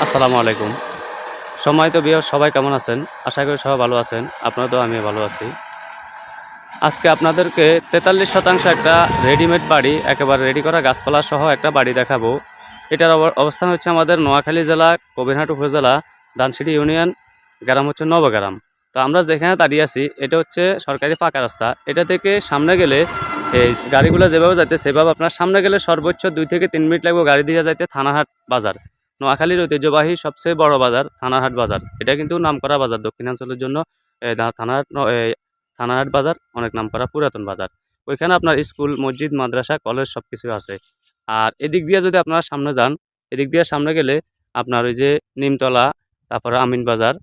আসসালামু আলাইকুম। সময় তো বিয়ে সবাই কেমন আছেন? আশা করি সবাই ভালো আছেন। আপনারা তো আমি ভালো আছি। আজকে আপনাদেরকে তেতাল্লিশ শতাংশ একটা রেডিমেড বাড়ি, একেবারে রেডি করা গাছপালা সহ একটা বাড়ি দেখাবো। এটার অব- অবস্থান হচ্ছে আমাদের নোয়াখালী জেলা, কবিরহাট উপজেলা দানসিটি ইউনিয়ন, গ্রাম হচ্ছে নবগ্রাম। তো আমরা যেখানে দাঁড়িয়ে আছি, এটা হচ্ছে সরকারি পাকা রাস্তা। এটা থেকে সামনে গেলে এই গাড়িগুলো যেভাবে যাইতে সেভাবে আপনার সামনে গেলে সর্বোচ্চ দুই থেকে তিন মিনিট লাগবে গাড়ি দিয়ে যাইতে থানাহাট বাজার। নোয়াখালীর ঐতিহ্যবাহী সবচেয়ে বড় বাজার থানাহাট বাজার। এটা কিন্তু নামকরা বাজার দক্ষিণাঞ্চলের জন্য থানাহাট থানাহাট বাজার, অনেক নামকরা পুরাতন বাজার। ওইখানে আপনার স্কুল, মসজিদ, মাদ্রাসা, কলেজ সব কিছু আছে। আর এদিক দিয়ে যদি আপনারা সামনে যান, এদিক দিয়ে সামনে গেলে আপনার ওই যে নিমতলা, তারপরে আমিন বাজার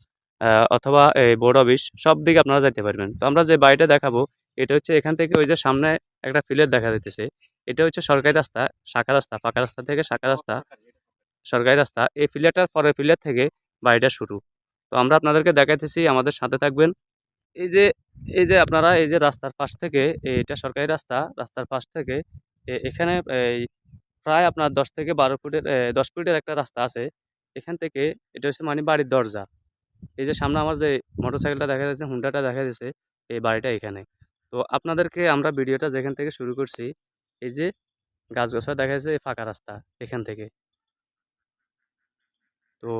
অথবা এই বোর্ড অফিস, সব দিকে আপনারা যেতে পারবেন। তো আমরা যে বাড়িটা দেখাবো এটা হচ্ছে এখান থেকে ওই যে সামনে একটা ফিলের দেখা যাইতেছে। এটা হচ্ছে সরকারি রাস্তা, শাখা রাস্তা পাকা রাস্তা থেকে শাখা রাস্তা, সরকারি রাস্তা। এই ফিলিয়ারটার পরের ফিলিয়ার থেকে বাড়িটা শুরু। তো আমরা আপনাদেরকে দেখাইতেছি, আমাদের সাথে থাকবেন। এই যে এই যে আপনারা এই যে রাস্তার পাশ থেকে, এটা সরকারি রাস্তা, রাস্তার পাশ থেকে এখানে এই প্রায় আপনার দশ থেকে বারো ফুটের দশ ফুটের একটা রাস্তা আছে। এখান থেকে এটা হচ্ছে মানে বাড়ির দরজা। এই যে সামনে আমার যে মোটর সাইকেলটা দেখা যাচ্ছে, হুন্ডাটা দেখা যাচ্ছে, এই বাড়িটা এখানে। তো আপনাদেরকে আমরা ভিডিওটা যেখান থেকে শুরু করছি, এই যে গাছ গাছা দেখা যাচ্ছে এই ফাঁকা রাস্তা এখান থেকে। তো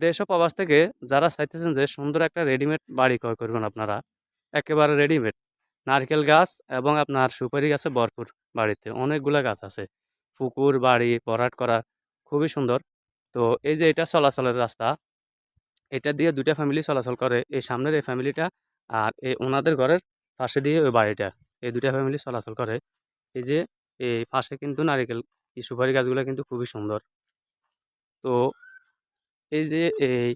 দেশ ও প্রবাস থেকে যারা চাইতেছেন যে সুন্দর একটা রেডিমেড বাড়ি ক্রয় করবেন আপনারা, একেবারে রেডিমেড। নারকেল গাছ এবং আপনার সুপারি গাছে ভরপুর বাড়িতে অনেকগুলো গাছ আছে। পুকুর, বাড়ি, ভরাট করা খুবই সুন্দর। তো এই যে এটা চলাচলের রাস্তা, এটা দিয়ে দুইটা ফ্যামিলি চলাচল করে, এই সামনের এই ফ্যামিলিটা আর এই ওনাদের ঘরের পাশে দিয়ে ওই বাড়িটা, এই দুটা ফ্যামিলি চলাচল করে। এই যে, এই পাশে কিন্তু নারিকেল, এই সুপারি গাছগুলো কিন্তু খুবই সুন্দর। তো এই যে, এই,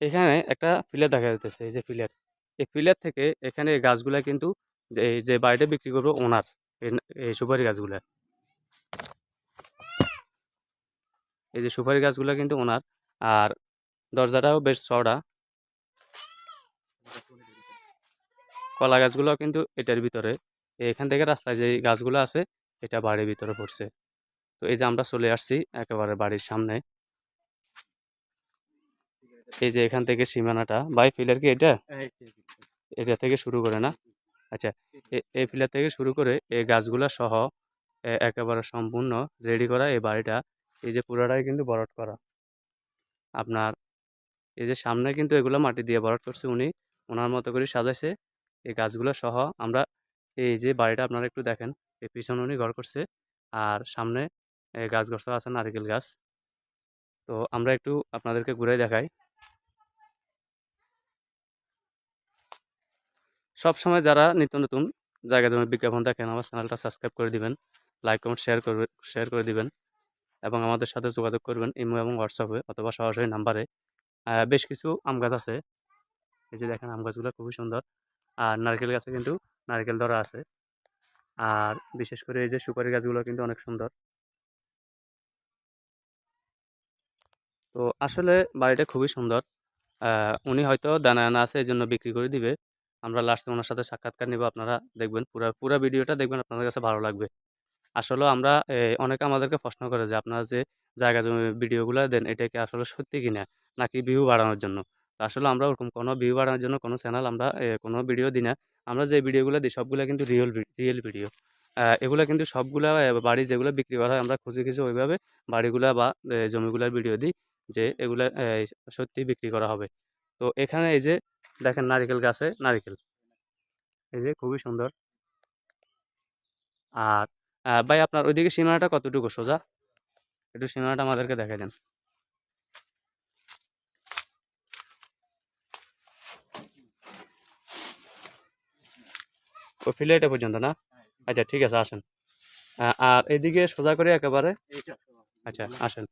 এখানে একটা ফিলার দেখা যাচ্ছে এই যে ফিলার এই ফিলার থেকে এখানে গাছগুলা কিন্তু এই যে বাড়িটা বিক্রি করব ওনার এই সুপারি গাছগুলা। এই যে সুপারি গাছগুলা কিন্তু ওনার। আর দরজাটাও বেশ চওড়া। কলা গাছগুলো কিন্তু এটার ভিতরে। এখান থেকে রাস্তায় যে গাছগুলো আছে এটা বাড়ির ভিতরে পড়ছে। তো এই যে আমরা চলে আসছি একেবারে বাড়ির সামনে। এই যে এখান থেকে সীমানাটা। বাই ফিলার কি এটা? এটা থেকে শুরু করে না? আচ্ছা এই ফিলার থেকে শুরু করে এই গাছগুলা সহ একেবারে সম্পূর্ণ রেডি করা এই বাড়িটা। এই যে পুরাটাই কিন্তু বরট করা। আপনার এই যে সামনে কিন্তু এগুলো মাটি দিয়ে বরট করছে উনি। ওনার মতো করে সাজাইছে। এই গাছগুলো সহ আমরা এই যে বাড়িটা আপনারা একটু দেখেন এই পিছনে উনি ঘর করছে আর সামনে গাছ গাছ আছে, নারিকেল গাছ। তো আমরা একটু আপনাদেরকে ঘুরে দেখাই। সব সময় যারা নিত্য নতুন জায়গা জমি বিজ্ঞাপন দেখেন, আমার চ্যানেলটা সাবস্ক্রাইব করে দিবেন, লাইক, কমেন্ট, শেয়ার করবে, শেয়ার করে দিবেন এবং আমাদের সাথে যোগাযোগ করবেন ইমো এবং হোয়াটসঅ্যাপে অথবা সরাসরি নাম্বারে। বেশ কিছু আম গাছ আছে। এই যে দেখেন, আম গাছগুলো খুবই সুন্দর। আর নারকেল গাছে কিন্তু নারকেল ধরা আছে। আর বিশেষ করে এই যে সুপারি গাছগুলো কিন্তু অনেক সুন্দর। তো আসলে বাড়িটা খুবই সুন্দর। উনি হয়তো দানা আনা আছে এই জন্য বিক্রি করে দিবে। আমরা লাস্টে ওনার সাথে সাক্ষাৎকার নিব, আপনারা দেখবেন। পুরো পুরো ভিডিওটা দেখবেন, আপনাদের কাছে ভালো লাগবে। আসলে আমরা অনেকে আমাদেরকে প্রশ্ন করে যে, আপনারা যে জায়গা জমি ভিডিওগুলো দেন, এটা কি আসলে সত্যি কিনা? নাকি ভিউ বাড়ানোর জন্য? আসলে আমরা ওরকম কোনো ভিউ বাড়ানোর জন্য কোনো চ্যানেল আমরা কোনো ভিডিও দিই না। আমরা যে ভিডিওগুলো দিই সবগুলো কিন্তু রিয়েল রিয়েল ভিডিও এগুলো কিন্তু সবগুলা বাড়ি যেগুলো বিক্রি করা হয় আমরা খুঁজে খুঁজে ওইভাবে বাড়িগুলা বা জমিগুলার ভিডিও দিই যে এগুলা সত্যি বিক্রি করা হবে। তো এখানে এই যে দেখেন নারিকেল গাছে, নারিকেল। এই যে খুবই সুন্দর। আর ভাই আপনার ওইদিকে সীমানাটা কতটুকু সোজা? একটু সীমানাটা আমাদেরকে দেখাই দেন। ওই ফিলে পর্যন্ত না? আচ্ছা ঠিক আছে আসেন। আর এদিকে সোজা করে একেবারে আচ্ছা আসেন।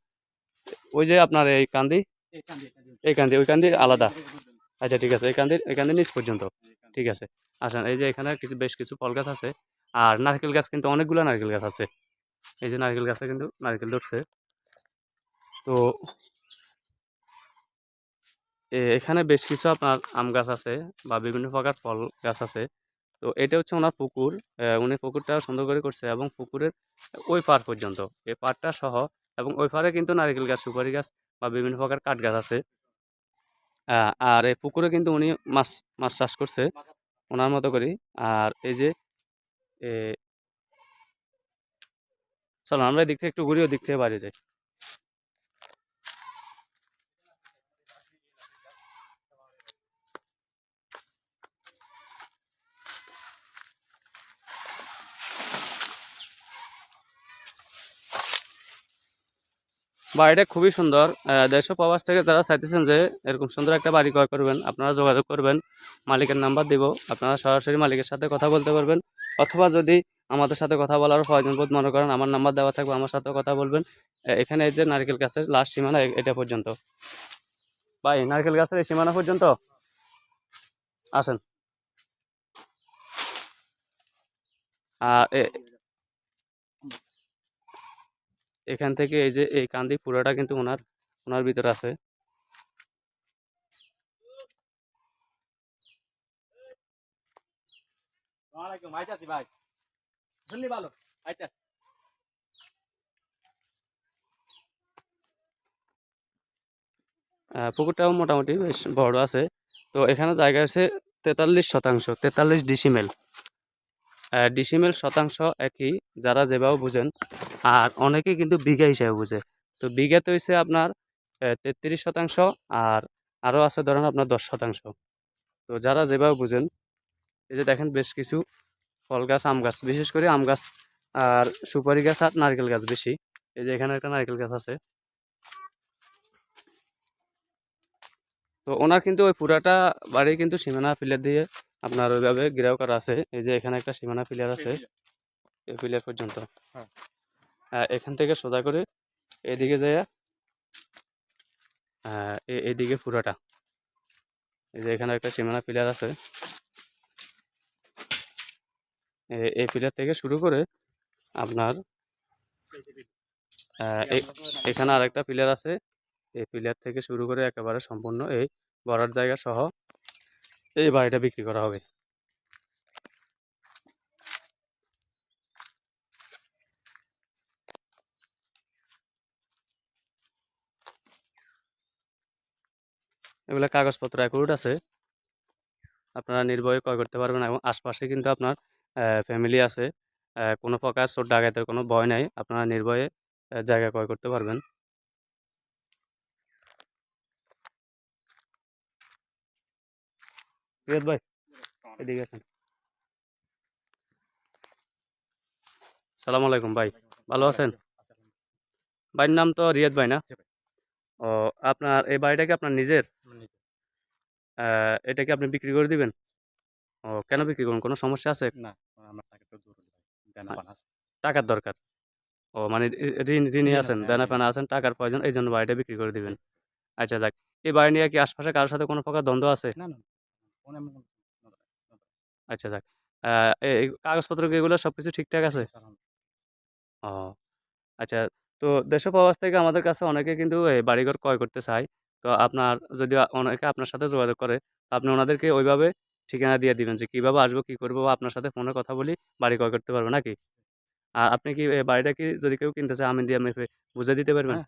ওই যে আপনার এই কান্দি? এই কান্দি ওই কান্দি আলাদা। আচ্ছা ঠিক আছে এই কান্দির এই কান্দির নিচ পর্যন্ত। ঠিক আছে আসেন এই যে এখানে কিছু বেশ কিছু ফল গাছ আছে। আর নারকেল গাছ কিন্তু অনেকগুলো নারকেল গাছ আছে। এই যে নারকেল গাছে কিন্তু নারকেল ধরছে। তো এখানে বেশ কিছু আপনার আম গাছ আছে বা বিভিন্ন প্রকার ফল গাছ আছে। তো এটা হচ্ছে ওনার পুকুর। উনি পুকুরটা সুন্দর করে করছে এবং পুকুরের ওই পার পর্যন্ত। এই পাড়টা সহ এবং ওই পারে কিন্তু নারকেল গাছ, সুপারি গাছ বা বিভিন্ন প্রকার কাঠ গাছ আছে। আর এই পুকুরে কিন্তু উনি মাছ মাছ চাষ করছে ওনার মতো করি আর এই যে চলো আমরা এদিক থেকে একটু ঘুরি, ওদিক থেকে বাইরে যাই। বাড়িটা খুবই সুন্দর। দেশ প্রবাস থেকে যারা চাইতেছেন যে এরকম সুন্দর একটা বাড়ি ক্রয় করবেন, আপনারা যোগাযোগ করবেন। মালিকের নাম্বার দিব, আপনারা সরাসরি মালিকের সাথে কথা বলতে পারবেন। অথবা যদি আমাদের সাথে কথা বলার প্রয়োজন বোধ মনে করেন, আমার নাম্বার দেওয়া থাকবে, আমার সাথে কথা বলবেন। এখানে এই যে নারকেল গাছের লাস্ট সীমানা এটা পর্যন্ত। ভাই, নারকেল গাছের এই সীমানা পর্যন্ত? আসেন। আর এখান থেকে এই যে এই কান্দি পুরোটা কিন্তু ওনার ওনার ভিতরে আছে। ভাই ভালো পুকুরটাও মোটামুটি বেশ বড় আছে। তো এখানে জায়গা আছে তেতাল্লিশ শতাংশ তেতাল্লিশ ডিসিমেল। ডিসিমেল শতাংশ একই, যারা যেভাবে বুঝেন। আর অনেকে কিন্তু বিঘা হিসাবে বুঝে। তো বিঘাতে হয়েছে আপনার তেত্রিশ শতাংশ আর আরও আছে ধরেন আপনার দশ শতাংশ। তো যারা যেভাবে বুঝেন, এই যে দেখেন বেশ কিছু ফল গাছ, আম গাছ, বিশেষ করে আম গাছ আর সুপারি গাছ আর নারকেল গাছ বেশি। এই যে এখানে একটা নারকেল গাছ আছে। তো ওনার কিন্তু ওই পুরাটা বাড়ি কিন্তু সীমানা পিলার দিয়ে আপনার ওইভাবে ঘেরাও করা আছে। এই যে এখানে একটা সীমানা পিলার আছে এই পিলার পর্যন্ত। হ্যাঁ। এখান থেকে সোজা করে এদিকে যায় এদিকে পুরাটা। এই যে এখানে একটা সীমানা পিলার আছে। এই পিলার থেকে শুরু করে আপনার এখানে আরেকটা পিলার আছে। এই পিলার থেকে শুরু করে একেবারে সম্পূর্ণ এই বড়ার জায়গা সহ এই বাড়িটা বিক্রি করা হবে। এগুলো কাগজপত্র অ্যাকুরেট আছে। আপনারা নির্ভয়ে ক্রয় করতে পারবেন এবং আশপাশে কিন্তু আপনার ফ্যামিলি আছে। কোনো প্রকার চোর ডাকাতের কোনো ভয় নাই। আপনারা নির্ভয়ে জায়গা ক্রয় করতে পারবেন। রিয়াদ ভাই এদিকে আসেন। সালাম আলাইকুম ভাই ভালো আছেন? ভাইয়ের নাম তো রিয়াদ ভাই না? ও আপনার এই বাড়িটা কি আপনার নিজের? এটা কি আপনি বিক্রি করে দিবেন? ও কেন বিক্রি করুন কোনো সমস্যা আছে? না আছে। টাকার দরকার। ও মানে ঋণ ঋণী ঋণ আছেন আছে, দেনা হ্যাঁ, ফেনা আছেন টাকার প্রয়োজন এই জন্য বাড়িটা বিক্রি করে দিবেন। আচ্ছা যাক এই বাড়ি নিয়ে কি আশপাশে কারোর সাথে কোনো প্রকার দ্বন্দ্ব আছে? না। আচ্ছা এই কাগজপত্র এগুলো সব কিছু ঠিকঠাক আছে? ও আচ্ছা। তো দেশ প্রবাস থেকে আমাদের কাছে অনেকে কিন্তু বাড়িঘর ক্রয় করতে চায়। তো আপনার যদি অনেকে আপনার সাথে যোগাযোগ করে আপনি ওনাদেরকে ওইভাবে ঠিকানা দিয়ে দিবেন যে কীভাবে আসব কী করব বা আপনার সাথে ফোনে কথা বলি বাড়ি ক্রয় করতে পারব নাকি? আর আপনি কি বাড়িটা কি যদি কেউ কিনতে চায় আমি দিয়ে আমি বুঝে দিতে পারবেন? হ্যাঁ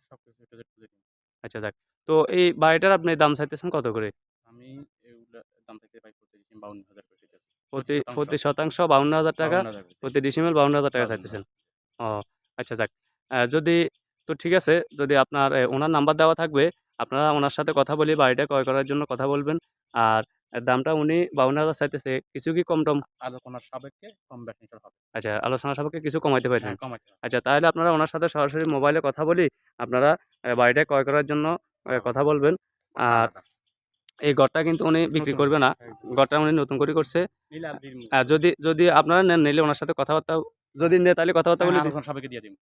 আচ্ছা যাক তো এই বাড়িটার আপনি দাম চাইতেছেন কত করে আমি এগুলা দাম থেকে ভাই প্রতি দিন বাউন্ন হাজার করে চাইতেছি প্রতি শতাংশ। প্রতি শতাংশ বাউন্ন হাজার টাকা প্রতি ডিসিমেল বাউন্ন হাজার টাকা চাইতেছেন। ও আচ্ছা যাক। যদি তো ঠিক আছে যদি আপনার ওনার নাম্বার দেওয়া থাকবে আপনারা ওনার সাথে কথা বলি বাড়িটা ক্রয় করার জন্য কথা বলবেন। আর দামটা উনি বাউন্ন হাজার চাইতেছে কিছু কি কম টম? আলোচনার সাপেক্ষে কম হবে। আচ্ছা আলোচনা সাপেক্ষে কিছু কমাইতে পারবেন? হ্যাঁ কমাইতে আচ্ছা তাহলে আপনারা ওনার সাথে সরাসরি মোবাইলে কথা বলি আপনারা বাড়িটা ক্রয় করার জন্য কথা বলবেন। আর এই ঘরটা কিন্তু উনি বিক্রি। করবে না। হ্যাঁ, ঘরটা উনি নতুন করে করছে। যদি যদি আপনারা নেন নিলে ওনার সাথে কথাবার্তা যদি নেন তাহলে কথাবার্তা বলে দিন।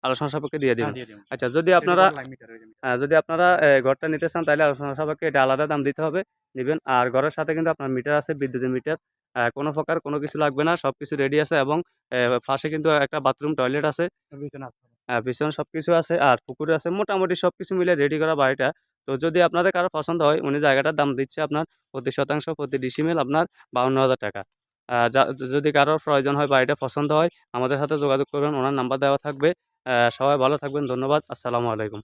আলোচনা সাপেক্ষে দিয়ে দিন হ্যাঁ, আচ্ছা যদি আপনারা হয়ে যদি আপনারা ঘরটা নিতে চান তাহলে আলোচনা সাপেক্ষে এটা আলাদা দাম দিতে হবে। নেবেন। আর ঘরের সাথে কিন্তু আপনার মিটার আছে বিদ্যুতের মিটার। কোনো প্রকার কোনো কিছু লাগবে না সব কিছু রেডি আছে এবং পাশে কিন্তু একটা বাথরুম টয়লেট আছে। বিছানা আছে। পিছনে সব কিছু আছে আর পুকুর আছে। মোটামুটি সব কিছু মিলে রেডি করা বাড়িটা। তো যদি আপনাদের কারও পছন্দ হয়, উনি জায়গাটার দাম দিচ্ছে আপনার প্রতি শতাংশ প্রতি ডিসিমেল আপনার বাউন্ন হাজার টাকা। যদি কারোর প্রয়োজন হয় বাড়িটা পছন্দ হয়, আমাদের সাথে যোগাযোগ করবেন, ওনার নাম্বার দেওয়া থাকবে। সবাই ভালো থাকবেন, ধন্যবাদ, আসসালামু আলাইকুম।